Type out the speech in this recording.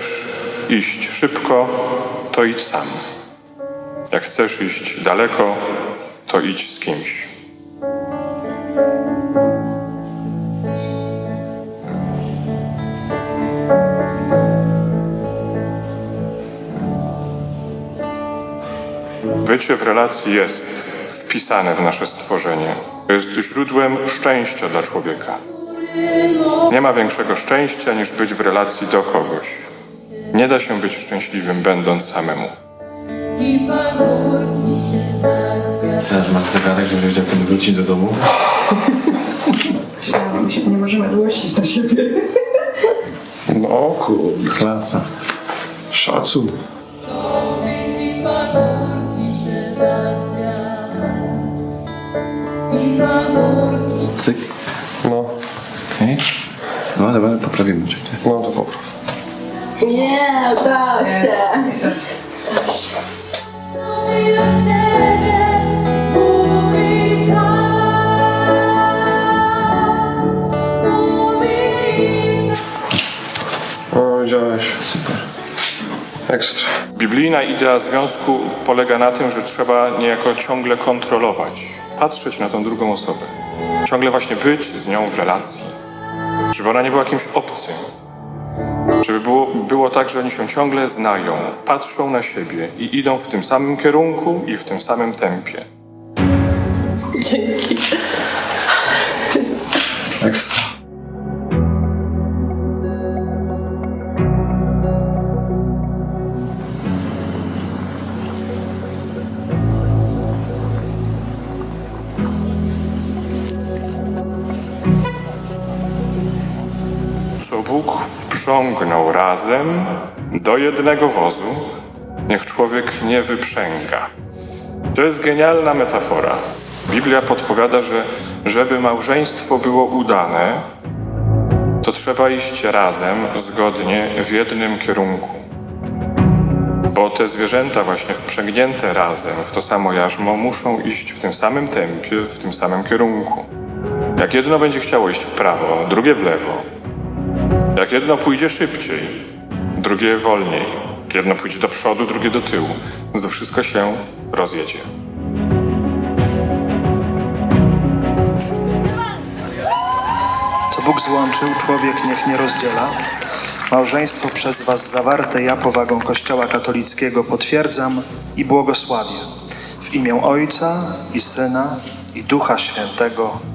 chcesz iść szybko, to idź sam. Jak chcesz iść daleko, to idź z kimś. Bycie w relacji jest wpisane w nasze stworzenie. Jest źródłem szczęścia dla człowieka. Nie ma większego szczęścia niż być w relacji do kogoś. Nie da się być szczęśliwym, będąc samemu. i pagórki się. Teraz masz zegarek, żeby wiedział, kiedy wrócić do domu. Myślałam, że nie możemy złościć na siebie. No kurde. Klasa. Szacun. I pagórki się. I pagórki Cyk. No, Okej. No dobra, poprawimy cię. no to popraw. Nie, da się. Mówi O, widziałeś. Super. Ekstra. Biblijna idea związku polega na tym, że trzeba niejako ciągle kontrolować, patrzeć na tą drugą osobę. Ciągle właśnie być z nią w relacji. Żeby ona nie była kimś obcym. Żeby było, było tak, że oni się ciągle znają, patrzą na siebie i idą w tym samym kierunku i w tym samym tempie. Dzięki. Ekstra. Co Bóg wprzągnął razem do jednego wozu, niech człowiek nie wyprzęga. To jest genialna metafora. Biblia podpowiada, że żeby małżeństwo było udane, to trzeba iść razem, zgodnie, w jednym kierunku. Bo te zwierzęta właśnie wprzęgnięte razem w to samo jarzmo muszą iść w tym samym tempie, w tym samym kierunku. Jak jedno będzie chciało iść w prawo, drugie w lewo, jak jedno pójdzie szybciej, drugie wolniej. Jedno pójdzie do przodu, drugie do tyłu. To wszystko się rozjedzie. Co Bóg złączył, człowiek niech nie rozdziela. Małżeństwo przez Was zawarte ja powagą Kościoła katolickiego potwierdzam i błogosławię. W imię Ojca i Syna i Ducha Świętego.